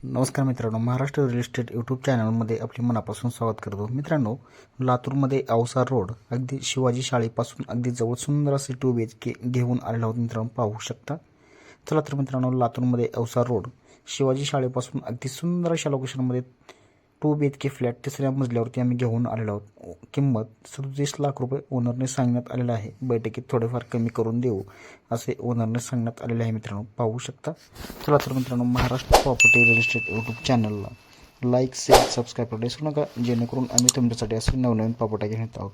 नमस्कार मित्रांनो Maharashtra real estate YouTube चॅनलमध्ये आपले मनापासून स्वागत करतो. मित्रांनो लातूरमध्ये अवसार रोड अगदी शिवाजी शाळेपासून अगदी जवळ सुंदर असे टू बी एच के घेऊन आलेला आहोत मित्रांनो पाहू शकता. चला तर मित्रांनो लातूरमध्ये अवसार रोड शिवाजी शाळेपासून अगदी सुंदर अशा लोकेशनमध्ये two B H K flat तिसऱ्या मजल्यावरती आम्ही घेऊन आलेलो आहोत. किंमत सदतीस लाख रुपये ओनरने सांगण्यात आलेलं आहे. बैठकीत थोडेफार कमी करून देऊ असे ओनरने सांगण्यात आलेले आहे मित्रांनो. पाहू शकता? चला तर मित्रांनो, महाराष्ट्र प्रॉपर्टी इस्टेट यूट्यूब चॅनलला लाईक शेअर सबस्क्राईब करायला विसरू नका. जेणेकरून आम्ही तुमच्यासाठी असे नवनवीन प्रॉपर्टी घेऊन येत आहोत.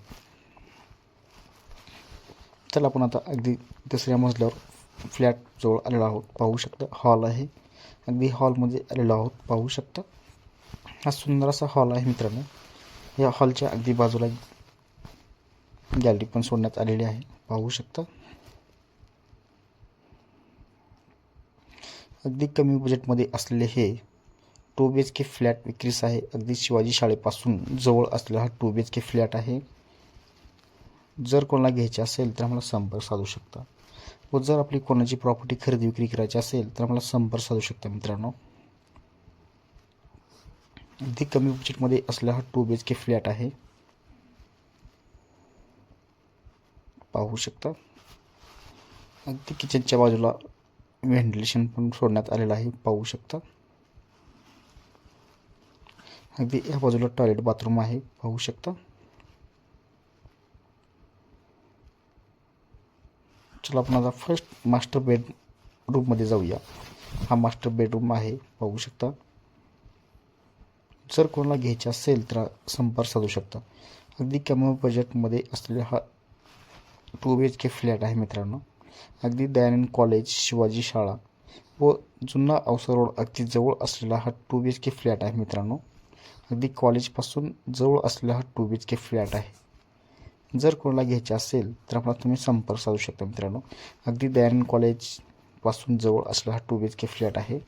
चला आपण आता अगदी तिसऱ्या मजल्यावर फ्लॅट जवळ आलेलो आहोत. पाहू शकता? हॉल आहे. अगदी हॉलमध्ये आलेलो आहोत. पाहू शकता? हा सुंदर असा हॉल आहे मित्रांनो. या हॉलच्या अगदी बाजूला गॅलरी पण सोडण्यात आलेली आहे. पाहू शकता. अगदी कमी बजेटमध्ये असलेले हे two B H K flat विक्रीस आहे. अगदी शिवाजी शाळेपासून जवळ असलेला हा two B H K flat आहे. जर कोणाला घ्यायचे असेल तर आम्हाला संपर्क साधू शकता. व जर आपली कोणाची प्रॉपर्टी खरेदी विक्री करायची असेल तर आम्हाला संपर्क साधू शकता मित्रांनो. अगदी कमी बजेटमध्ये असलेला हा two B H K flat आहे. पाहू शकता. अगदी किचनच्या बाजूला व्हेंटिलेशन पण सोडण्यात आलेलं आहे पाहू शकता. अगदी या बाजूला टॉयलेट बाथरूम आहे पाहू शकता. चला आपण आता फर्स्ट मास्टर बेडरूममध्ये जाऊया. हा मास्टर बेडरूम आहे पाहू शकता. जर कोणाला घ्यायचे असेल तर संपर्क साधू शकता. अगदी कमी बजेटमध्ये असलेला हा two B H K flat आहे मित्रांनो. अगदी दयानंद कॉलेज शिवाजी शाळा व जुना अवसर रोड अगदी जवळ असलेला हा two B H K flat आहे मित्रांनो. अगदी कॉलेजपासून जवळ असलेला हा two B H K flat आहे. जर कोणाला घ्यायचे असेल तर आपला तुम्ही संपर्क साधू शकता मित्रांनो. अगदी दयानंद कॉलेजपासून जवळ असलेला हा two B H K flat आहे.